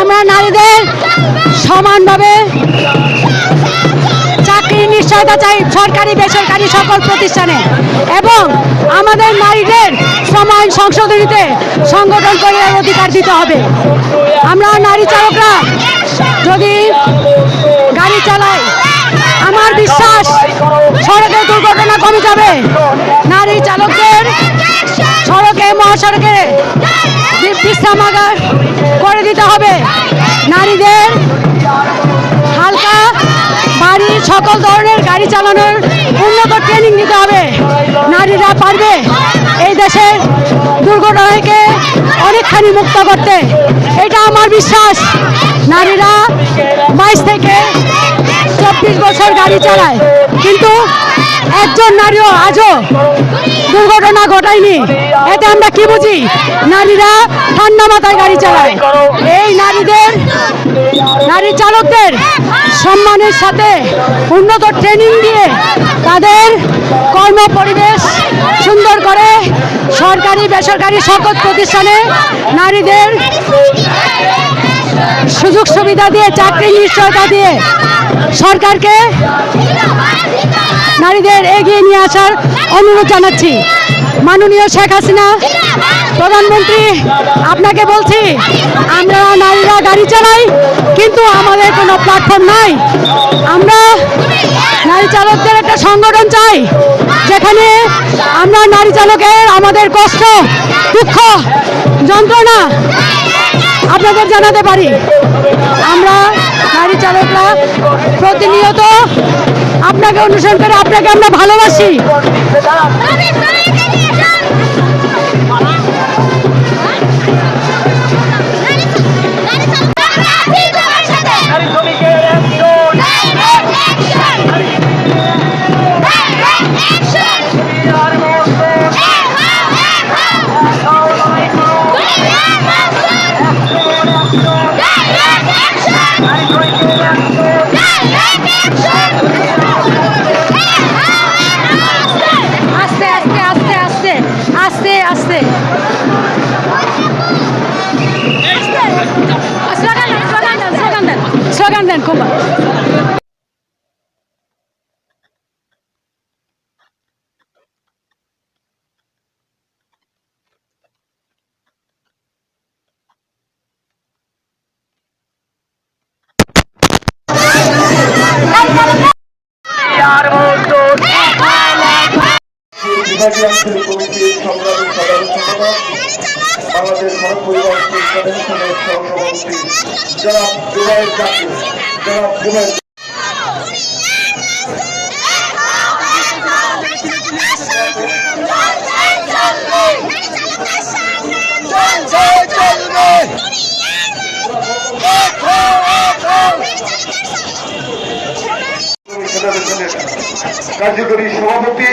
আমরা নারীদের সমানভাবে চাকরির নিশ্চয়তা চাই সরকারি, বেসরকারি সকল প্রতিষ্ঠানে। এবং আমাদের নারীদের সমান সংশোধনীতে সংগঠন করে অধিকার দিতে হবে। আমরা নারী চালকরা যদি গাড়ি চালাই, আমার বিশ্বাস সড়কে দুর্ঘটনা কমে যাবে। নারী চালকদের সড়কে, মহাসড়কে বিশ্রামাগার করে দিতে হবে। নারীদের হালকা বাড়ি, সকল ধরনের গাড়ি চালানোর উন্নত ট্রেনিং দিতে হবে। নারীরা পারবে এই দেশের দুর্ঘটনা থেকে অনেকখানি মুক্ত করতে। এটা আমার বিশ্বাস। নারীরা বাইশ থেকে চব্বিশ বছর গাড়ি চালায়। কিন্তু একজন নারীও আজও দুর্ঘটনা ঘটায়নি। এতে আমরা কি বুঝি? নারীরা ঠান্ডা মাথায় গাড়ি চালায়। এই নারীদের, নারী চালকদের সম্মানের সাথে উন্নত ট্রেনিং দিয়ে তাদের কর্ম পরিবেশ সুন্দর করে সরকারি, বেসরকারি সকল প্রতিষ্ঠানে নারীদের সুযোগ সুবিধা দিয়ে চাকরির নিশ্চয়তা দিয়ে সরকারকে নারীদের এগিয়ে নিয়ে আসার অনুরোধ জানাচ্ছি। মাননীয় শেখ হাসিনা, প্রধানমন্ত্রী, আপনাকে বলছি, আমরা নারীরা গাড়ি চালাই, কিন্তু আমাদের কোনো প্ল্যাটফর্ম নাই। আমরা নারী চালকদের একটা সংগঠন চাই, যেখানে আমরা নারী চালকের আমাদের কষ্ট, দুঃখ, যন্ত্রণা আপনাদের জানাতে পারি। আমরা গাড়ি চালকরা প্রতিনিয়ত আপনাকে অনুসরণ করে আপনাকে আমরা ভালোবাসি। বিভাগীয় আঞ্চলিক কমিটির সংগ্রামী সাধারণ সম্পাদক বাংলাদেশ সড়ক পরিবহন ফেডারেশনের সহসভাপতি জনাব জুবাইর জাকির জনাব জুবাইর ফেডারেশনের কার্যকরী সভাপতি